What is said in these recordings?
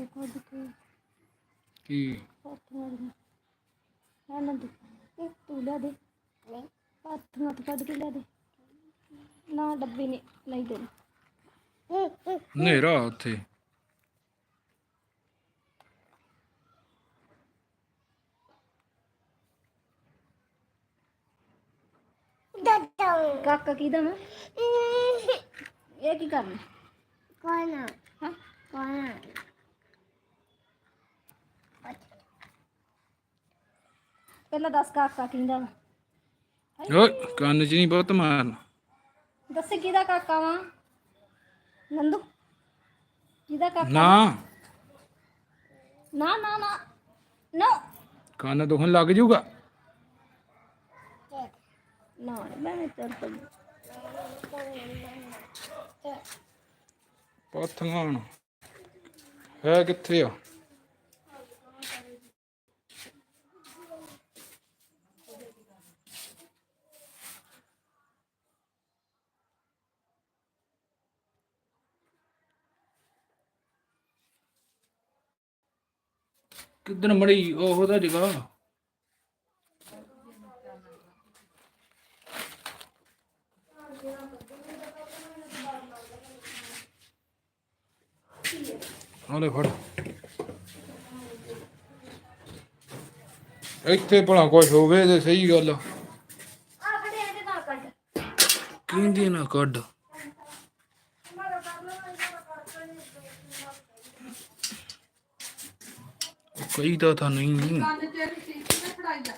ਨਾ ਦੇ ਕੱਢ ਕੇ ਕੀ ਪਾਥੀਆਂ ਦੀਆਂ ਹੈ ਨਾ ਦੇ ਇਹ ਤੂੰ ਲਿਆ ਦੇ ਨਹੀਂ ਪਾਥੀਆਂ ਤੋਂ ਕੱਢ ਕੇ ਲਿਆ ਦੇ ਨਾ ਡੱਬੇ ਨੇ ਨਹੀਂ ਦੇ ਹਨੇਰਾ ਉੱਥੇ ਕਾਕਾ ਕਿਹਦਾ ਮੈਂ ਇਹ ਕੀ ਕਰਨਾ ਕੋਨਾ ਹਾਂ ਕੋਨਾ ਪਹਿਲਾਂ ਦੱਸ ਕਾਕਾ ਕਿਹਦਾ ਵਾ? ਓਏ ਕੰਨ 'ਚ ਨਹੀਂ ਬਹੁਤ ਮਾਰਨ ਦੱਸੇ ਕਿਹਦਾ ਕਾਕਾ ਵਾ? ਨੰਦੂ? ਕਿਹਦਾ ਕਾਕਾ ਨਾ। ਨਾ ਨਾ ਨਾ। ਨਾ। ਕੰਨ ਦੁਖਣ ਲੱਗ ਜਾਊਗਾ ਨਾ ਮੈਂ ਤੇਰੇ ਤੋਂ ਪਾਥੀਆਂ ਹੁਣ। ਹੈ ਕਿੱਥੇ ਆ? ਕਿੱਦਣ ਮੜੀ ਉਹ ਦਾ ਜਗਾ? ਆਲੇ ਫੜ। ਇੱਥੇ ਭਲਾ ਕੁਝ ਹੋਵੇ ਤੇ ਸਹੀ ਗੱਲ ਆ। ਖੜੇ ਇਹਦੇ ਨਾਲ ਕੱਢ। ਕਹਿੰਦੀ ਨਾ ਕੱਢ? ਕਈ ਤਾਂ ਤਾਂ ਨਹੀਂ। ਕਿਵੇਂ ਫੜਾਈਦਾ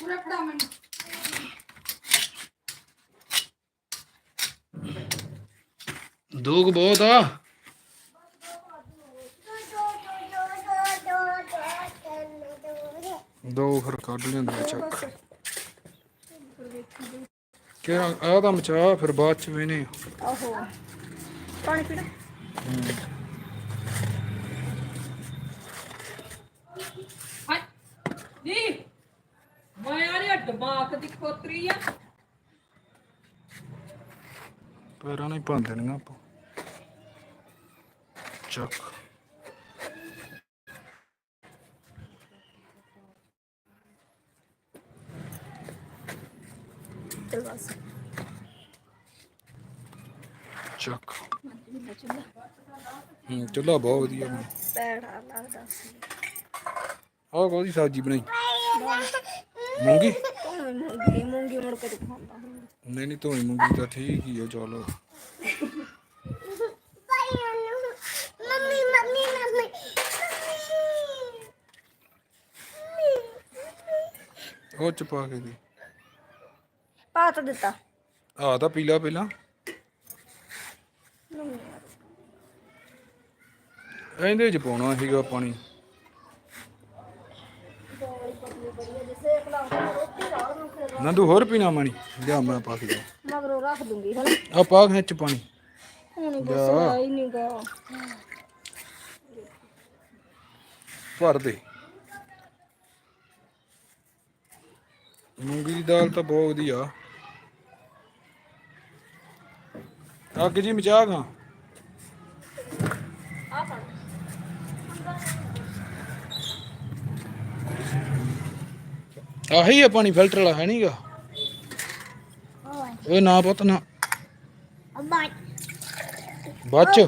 ਪੂਰਾ ਫੜਾ ਮੈਨੂੰ। ਦੋ ਕੁ ਬਹੁਤ ਆ। ਦੋ ਫਿਰ ਕੱਢ ਲੈਂਦਾ ਚੱਕ। ਕਿਹੜਾ ਆ ਤਾਂ ਮਚਾ ਫਿਰ ਬਾਅਦ ਚ ਵੇਨੇ ਓਹੋ ਪਾਣੀ ਪੀਣਾ ਹਾਏ ਨੀ ਮੈਂ ਯਾਰ ਦਿਮਾਗ ਦੀ ਖੋਤਰੀ ਆ। ਪੈਰਾਂ ਨਹੀਂ ਭੰਨ ਦੇਣੀਆਂ ਆਪਾਂ। ਚੱਕ। ਚੱਕ। ਹੂੰ ਚੁੱਲਾ ਬਹੁਤ ਵਧੀਆ ਬਣੀ ਪੈੜਾ ਲੱਗਦਾ ਸੀ। ਆਹ ਕੋਦੀ ਸਬਜ਼ੀ ਬਣਾਈ? ਮੂੰਗੀ? ਉਹ ਮੂੰਗੀ ਮੂੰਗੀ ਮੁੜ ਕੇ ਦਿਖਾਉਂਦਾ ਹੁੰਦਾ ਨਹੀਂ ਨਹੀਂ ਧੋਈ ਮੂੰਗੀ ਤਾਂ ਠੀਕ ਹੀ ਆ ਚਲੋ। ਮੰਮੀ ਮੰਮੀ ਮੰਮੀ ਉਹ ਚ ਪਾ ਕੇ ਦੇ। ਪਾ ਤਾਂ ਦਿੱਤਾ। ਆ ਤਾਂ ਪੀਲਾ ਪਹਿਲਾਂ। ਇਹਦੇ ਚ ਪਾਉਣਾ ਸੀਗਾ ਪਾਣੀ। ਨੰਦੂ ਹੋਰ ਪੀਣਾ ਮਾਣੀ? ਲਿਆ ਮੈਂ ਪਾ ਕੇ। ਮਗਰੋਂ ਰੱਖ ਦੂੰਗੀ ਹਨਾ। ਆ ਪਾ ਖਿੱਚ ਪਾਣੀ। ਹੁਣ ਜਾ। ਆਈ ਨਹੀਂ ਗਾ। ਭਰ ਦੇ। ਮੂੰਗੀ ਦੀ ਦਾਲ ਤਾਂ ਬਹੁਤ ਵਧੀਆ। ਅੱਗ ਜੀ ਮਚਾ ਗਾ ਆਹੀ ਆ ਪਾਣੀ ਫਿਲਟਰ ਵਾਲਾ, ਹੈ ਨਹੀਂਗਾ ਓਏ ਨਾ ਪੁੱਤ, ਨਾ। ਬਾਅਦ ਚ।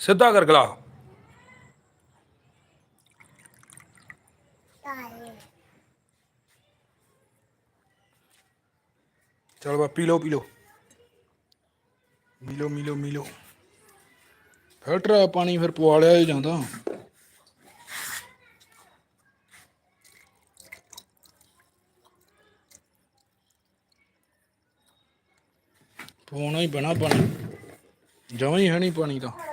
ਸਿੱਧਾ ਕਰ ਗਲਾ ਚਲ ਬਾ, ਪੀ ਲਓ ਪੀ ਲਓ। ਮਿਲੋ ਮਿਲੋ ਮਿਲੋ ਫਿਲਟਰ ਪਾਣੀ ਫਿਰ ਪਵਾ ਲਿਆ ਜਾਂਦਾ। ਪਵਾਉਣਾ ਹੀ ਬਣਾ ਪਾਣੀ। ਜਮਾਂ ਹੀ ਹੈ ਨਹੀਂ ਪਾਣੀ ਤਾਂ।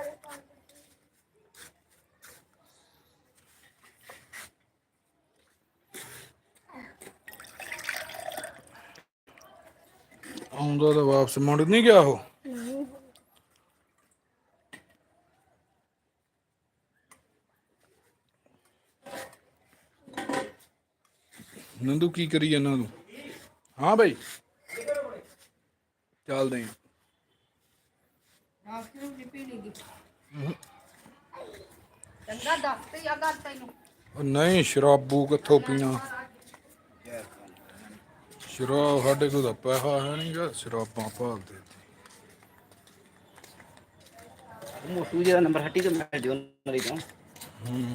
ਆਉਂਦਾ ਤਾਂ ਵਾਪਸ ਮੁੜ ਨਹੀਂ ਗਿਆ ਉਹ। ਨੰਦੂ ਕੀ ਕਰੀ ਇਹਨਾਂ ਨੂੰ ਹਾਂ ਬਈ। ਚੱਲਦੇ ਆਂ। ਆਖਿਰ ਨਹੀਂ ਪੀਣੀ ਗੀ ਚੰਗਾ ਦੱਸ ਤੇ ਆ ਗੱਲ ਤੈਨੂੰ। ਉਹ ਨਹੀਂ ਸ਼ਰਾਬੂ ਕਿੱਥੋਂ ਪੀਣਾ ਸ਼ਰਾਬ ਸਾਡੇ ਕੋਲ ਤਾਂ ਪੈਸਾ ਹੈ ਨਹੀਂ ਗਾ ਸ਼ਰਾਬਾਂ ਭਾਲਦੇ ਮੋਟੂ ਜੀ ਦਾ ਨੰਬਰ ਹੱਟੀ ਤੇ ਮੈਂ ਦਿਓ ਨਰੀ ਤੋਂ। ਹੂੰ।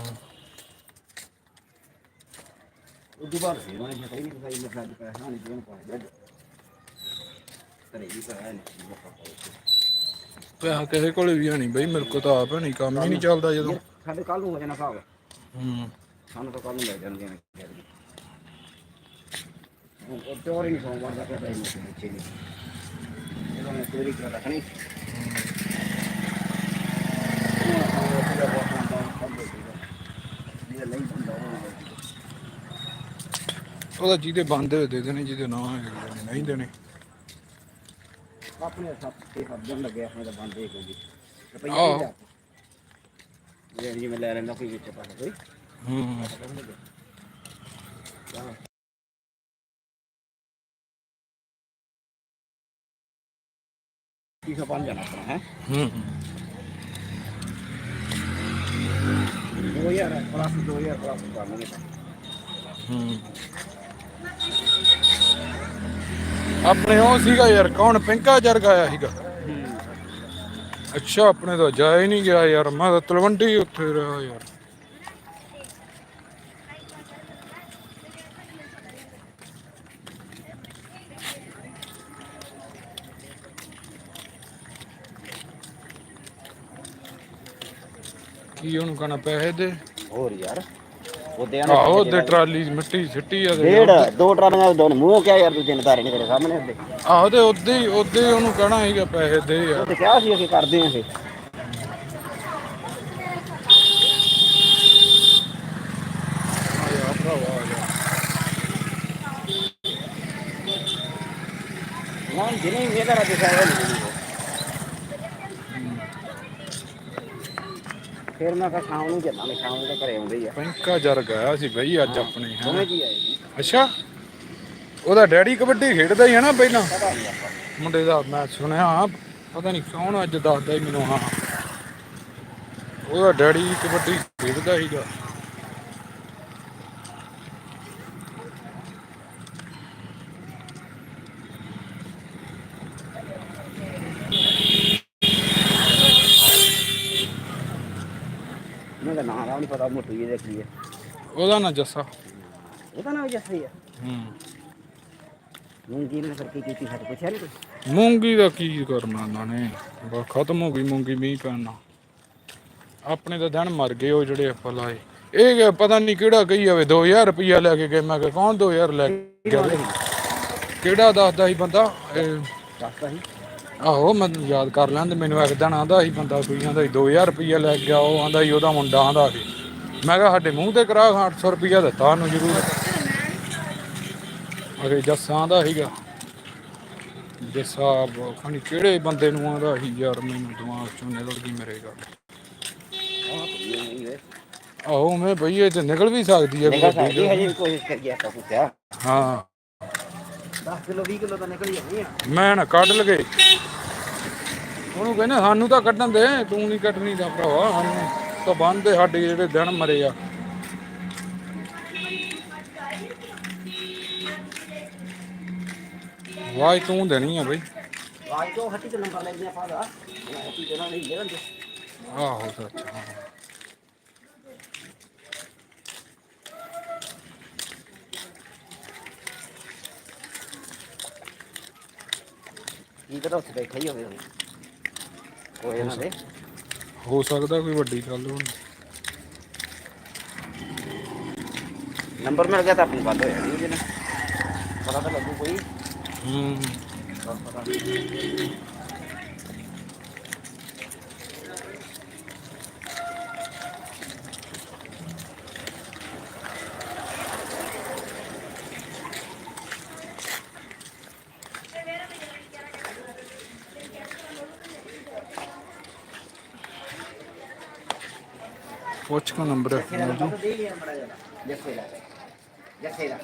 ਉਦੋਂ ਬਾਅਦ ਫਿਰ ਮੈਂ ਕਹੀ ਨਹੀਂ ਭਾਈ ਮੈਂ ਸਾਡ ਪੈਸਾ ਨਹੀਂ ਦੇਣ ਪਾ ਗਿਆ ਕਰੇ ਵੀ ਕਰਾ ਨਹੀਂ ਪੈਸਾ ਕਿਸੇ ਕੋਲ ਵੀ ਨਹੀਂ ਬਈ ਮੇਰੇ ਕੋਲ ਤਾਂ ਆਪ ਨਹੀਂ ਕੰਮ ਹੀ ਨਹੀਂ ਚੱਲਦਾ ਜਦੋਂ। ਸਾਡੇ ਕੱਲ ਨੂੰ ਹੋ ਜਾਣਾ ਭਾਵ। ਹੂੰ। ਸਾਨੂੰ ਤਾਂ ਕੱਲ ਨੂੰ ਲੈ ਜਾਂਦੀਆਂ ਨੇ ਉਹ ਚੋਰੀ ਨਹੀਂ ਸੋਮਵਾਰ ਦਾ ਕਹਿੰਦਾ ਨਹੀਂ ਬੱਚੇ ਨਹੀਂ ਇਹਨਾਂ ਨੇ ਚੋਰੀ ਉਹਦਾ ਜਿਹਦੇ ਬੰਦੇ ਹੋਏ ਦੇ ਦੇਣੇ ਜਿਹਦੇ ਨਾ ਨੇ ਨਹੀਂ ਦੇਣੇ। ਆਪਣੇ ਸੱਤ ਤੇ ਹੱਦਣ ਲੱਗਿਆ ਆਪਣੇ ਤਾਂ ਬੰਦੇ ਕੋਈ ਆਹੋ। ਰੁਪਈਆ ਇਹ ਜਿਵੇਂ ਲੈ ਲੈਂਦਾ ਕੋਈ ਵਿੱਚ ਪਾ ਕੋਈ। ਹੂੰ। ਬਣ ਜਾਣਾ ਆਪਣਾ ਹੈ? ਹੂੰ। 2000 ਪਲੱਸ 2000 ਪਲੱਸ ਕਰ ਲਾਂਗੇ ਹੂੰ। ਆਪਣੇ ਉਹ ਸੀਗਾ ਯਾਰ ਕੌਣ? ਪਿੰਕਾ ਜਰਗ ਆਇਆ ਸੀਗਾ। ਅੱਛਾ ਆਪਣੇ ਤਾਂ ਜਾ ਹੀ ਨਹੀਂ ਗਿਆ ਯਾਰ ਮੈਂ ਤਾਂ ਤਲਵੰਡੀ ਉੱਥੇ ਰਿਹਾ ਯਾਰ। ਕੀ ਉਹਨੂੰ ਕਹਣਾ ਪੈਸੇ ਦੇ? ਹੋਰ ਯਾਰ ਉਹਦੇ ਆਹੋ ਦੇ ਟਰਾਲੀ 'ਚ ਮਿੱਟੀ ਸਿੱਟੀ ਆ ਤੇ ਡੇਢ ਦੋ ਟਰਾਲੀਆਂ ਦੋ ਮੂੰਹ ਕਿਹਾ ਯਾਰ ਦੂਜੇ ਨੇ ਤਾਰੇ ਨਹੀਂ ਤੇਰੇ ਸਾਹਮਣੇ ਹੁੰਦੇ। ਆਹੋ ਤੇ ਉਦੇ ਹੀ ਉਦੇ ਹੀ ਉਹਨੂੰ ਕਹਣਾ ਸੀਗਾ ਪੈਸੇ ਦੇ ਯਾਰ। ਤੇ ਕਿਹਾ ਸੀ ਅਸੀਂ ਕਰਦੇ ਆਂ ਜਾ ਨਾ ਜਿਹਨੇ ਮੇਰਾ ਰੱਜ ਸਾਇਆ ਫਿਰ ਮੈਂ ਕਿਹਾ ਸ਼ਾਮ ਨੂੰ ਚੱਲਾਂਗੇ ਸ਼ਾਮ ਨੂੰ ਤਾਂ ਘਰੇ ਆਉਂਦੇ ਹੀ ਆ। ਪਿੰਕਾ ਜਰਗ ਆਇਆ ਸੀ ਬਈ ਅੱਜ ਆਪਣੇ ਹੈਂ। ਦੋਵੇਂ ਜੀ ਆਏ ਜੀ। ਅੱਛਾ? ਉਹਦਾ ਡੈਡੀ ਕਬੱਡੀ ਖੇਡਦਾ ਹੀ ਹੈ ਨਾ ਪਹਿਲਾਂ? ਪਤਾ ਨਹੀਂ ਆਪਾਂ ਮੁੰਡੇ ਦਾ ਮੈਂ ਸੁਣਿਆ ਪਤਾ ਨਹੀਂ ਕੌਣ ਅੱਜ ਦੱਸਦਾ ਹੀ ਮੈਨੂੰ ਹਾਂ। ਉਹਦਾ ਡੈਡੀ ਕਬੱਡੀ ਖੇਡਦਾ ਸੀਗਾ। ਤਾਂ ਨਾਂ ਦਾ ਵੀ ਨਹੀਂ ਪਤਾ ਮੋਟੂ ਜੀ ਦਾ ਕੀ ਹੈ। ਉਹਦਾ ਨਾਂ ਜੱਸਾ। ਉਹਦਾ ਨਾਮ ਜੱਸੀ ਆ ਹੂੰ। ਮੂੰਗੀ ਨੇ ਫਿਰ ਕੀ ਕੀਤੀ ਸਾਡੇ ਪੁੱਛਿਆ ਨਹੀਂ ਕੋਈ? ਮੂੰਗੀ ਦਾ ਕੀ ਕਰਨਾ ਉਹਨਾਂ ਨੇ? ਬਸ ਖਤਮ ਹੋ ਗਈ ਮੂੰਗੀ ਮੀਂਹ ਪੈਣਾ ਆਪਣੇ ਤਾਂ ਦਿਨ ਮਰ ਗਏ ਉਹ ਜਿਹੜੇ ਆਪਾਂ ਲਾਏ। ਇਹ ਕਿ ਪਤਾ ਨਹੀਂ ਕਿਹੜਾ ਕਹੀ ਜਾਵੇ 2000 ਰੁਪਈਆ ਲੈ ਕੇ ਗਏ। ਮੈਂ ਕਿਹਾ ਕੌਣ 2000 ਲੈ ਕੇ ਗਿਆ ਕਿਹੜਾ ਦੱਸਦਾ ਸੀ ਬੰਦਾ? ਇਹ ਦੱਸਦਾ ਸੀ। ਆਹੋ ਮੈਂ ਯਾਦ ਕਰ ਲੈਂਦੇ ਮੈਨੂੰ ਇੱਕ ਦਿਨ ਆਂਦਾ ਸੀ ਬੰਦਾ ਕੋਈ ਆਂਦਾ ਸੀ 2000 ਰੁਪਈਆ ਲੈ ਕੇ ਗਿਆ ਉਹ ਆਂਦਾ ਸੀ ਉਹਦਾ ਮੁੰਡਾ ਆਂਦਾ ਸੀ। ਮੈਂ ਕਿਹਾ ਸਾਡੇ ਮੂੰਹ ਤੇ ਕਰਾ 800 ਰੁਪਈਆ ਦਿੱਤਾ ਉਹਨੂੰ ਜ਼ਰੂਰ। ਅਰੇ ਜੱਸਾ ਆਂਦਾ ਸੀਗਾ। ਜੱਸਾ ਖਾਣੀ ਕਿਹੜੇ ਬੰਦੇ ਨੂੰ ਆਂਦਾ ਸੀ ਯਾਰ ਮੈਨੂੰ ਦਿਮਾਗ ਚੋਂ ਨਿਕਲ ਗਈ ਮੇਰੇ ਗੱਲ ਆਹ ਕੋਈ ਮੈਂ ਬਈ ਇਹ ਤੇ ਨਿਕਲ ਵੀ ਸਕਦੀ ਹੈ ਵੀ ਕੋਸ਼ਿਸ਼ ਕਰੀਏ ਆਪਾਂ ਹਾਂ। 10 ਕਿਲੋ 20 ਕਿਲੋ ਤਾਂ ਨਿਕਲ ਜਾਂਦੀ ਆ। ਮੈਂ ਨਾ ਕੱਢ ਲਗੇ। ਉਹਨੂੰ ਕਹਿੰਦੇ ਸਾਨੂੰ ਤਾਂ ਕੱਢਣ ਦੇ ਤੂੰ ਨਹੀਂ ਕੱਢਣੀ ਦਾ ਭਰਾਵਾ ਸਾਨੂੰ ਤਾਂ ਬੰਦੇ ਸਾਡੇ ਜਿਹੜੇ ਦਿਨ ਮਰੇ ਆ। ਵਾਹ ਤੂੰ ਦੇਣੀ ਆ ਬਈ। ਆਜ ਤੋਂ ਹੱਟੀ ਤੇ ਨੰਬਰ ਲੈ ਲਿਆ ਪਾਦਾ ਹੱਟੀ ਤੇ ਨਾਲ ਹੀ ਲੈਣਗੇ ਆਹੋ ਸੱਚ ਕੀ ਪਤਾ ਉੱਥੇ ਬੈਠਾ ਹੀ ਹੋਵੇ ਕੋਈ ਦੇ ਹੋ ਸਕਦਾ ਕੋਈ ਵੱਡੀ ਗੱਲ ਹੋਣੀ। ਨੰਬਰ ਮਿਲ ਗਿਆ ਤਾਂ ਆਪਣੀ ਗੱਲ ਹੋ ਜਾਣੀ ਉਹਦੇ ਨਾਲ। ਪਤਾ ਤਾਂ ਲੱਗੂ ਕੋਈ। ਹੂੰ। ਪਤਾ వాచ్కో నంబర్ జస్ట్ ఇలా